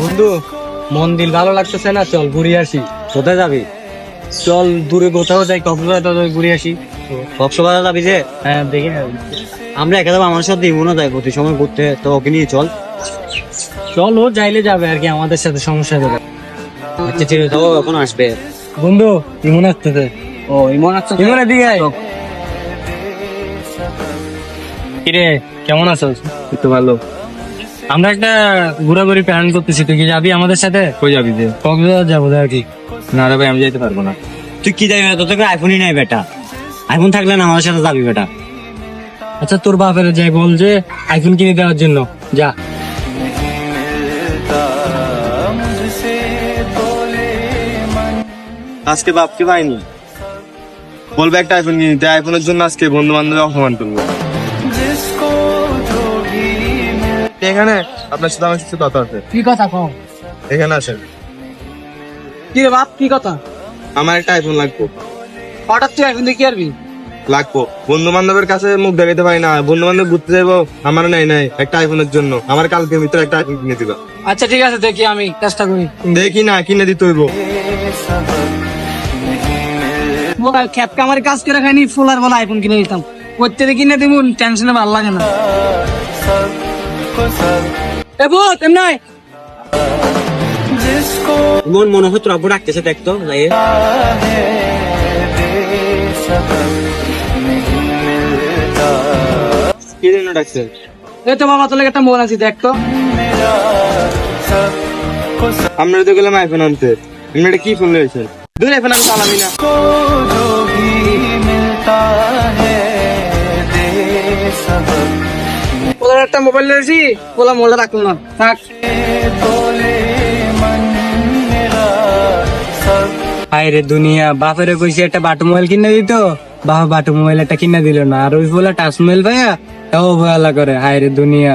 বন্ধু মন্দির ভালো লাগতেছে না চল ঘুরে আসি। কোথায় যাবি? চল দূরে কোথাও যাই কক্সবাজার ঘুরে আসি। কক্সবাজার যাবি যে? হ্যাঁ দেখি না আমরা একে যাব আমার সাথে ইমনও যাই প্রতি সময় ঘুরতে তো ওকে নিয়ে চল। চল ও যাইলে যাবে আর কি আমাদের সাথে সমস্যা দেবে আচ্ছা ঠিক আছে ও এখন আসবে। বন্ধু ইমন আসতেছে। ও ইমন আসছে ইমন এদিকে আয়। কিরে কেমন আছো একটু ভালো। আমরা একটা ঘোরাঘুরি প্ল্যান করতেছি। তুই কি যাবি আমাদের সাথে? কই যাবি যে কক্সবাজার যাব আর কি। না রে ভাই আমি যাইতে পারব না। তুই কি যাবি? তোর তো আইফোনই নাই বেটা। আইফোন থাকলে না আমাদের সাথে যাবি বেটা। আচ্ছা তোর বাপের যাই বল যে আইফোন কিনে দেওয়ার জন্য। যা। আজকে বাপকে পাইনি। বলবে একটা আইফোন কিনে আইফোনের জন্য আজকে বন্ধু বান্ধব অপমান করব। এখানে? আপনার সাথে আমার সাথে কথা আছে। কি কথা কম এখানে আসেন। কি রে বাপ কি কথা? আমার একটা আইফোন লাগবো। হঠাৎ তুই আইফোন দিয়ে কি আরবি লাগবো। বন্ধু বান্ধবের কাছে মুখ দেখাতে পারি না। বন্ধু বান্ধব ঘুরতে যাব আমার নাই নাই একটা আইফোনের জন্য। আমার কালকে ভিতরে একটা আইফোন কিনে দিবা। আচ্ছা ঠিক আছে দেখি আমি চেষ্টা করি। দেখি না কিনে দিতে হইব। খ্যাপকে আমার কাজ করে খাইনি ফুলার বলা আইফোন কিনে দিতাম। করতে কিনে দিব টেনশনে ভালো লাগে না। এ ভূত এমনি আয়। ইমন মনে হয় তোর আব্বু ডাকতেছে দেখতো যাই কি জন্য ডাকছে এই তো বাবা তোলে একটা মোবাইল আছে দেখ তো। আমরা তো গেলাম আইফোন আনতে। আপনি এটা কি ফোন রয়েছেন দুই আইফোন আমি চালাবি না। একটা মোবাইল নিয়েছি ওলা মোবাইল রাখল না, থাক। হায় রে দুনিয়া, বাপেরে কইছি একটা বাটু মোবাইল কিনে দিত। বাবা বাটু মোবাইল একটা কিনে দিল না। আর ওই বলে টাচ মোবাইল ভাইয়া, তাও ভয়ালা করে। হায় রে দুনিয়া।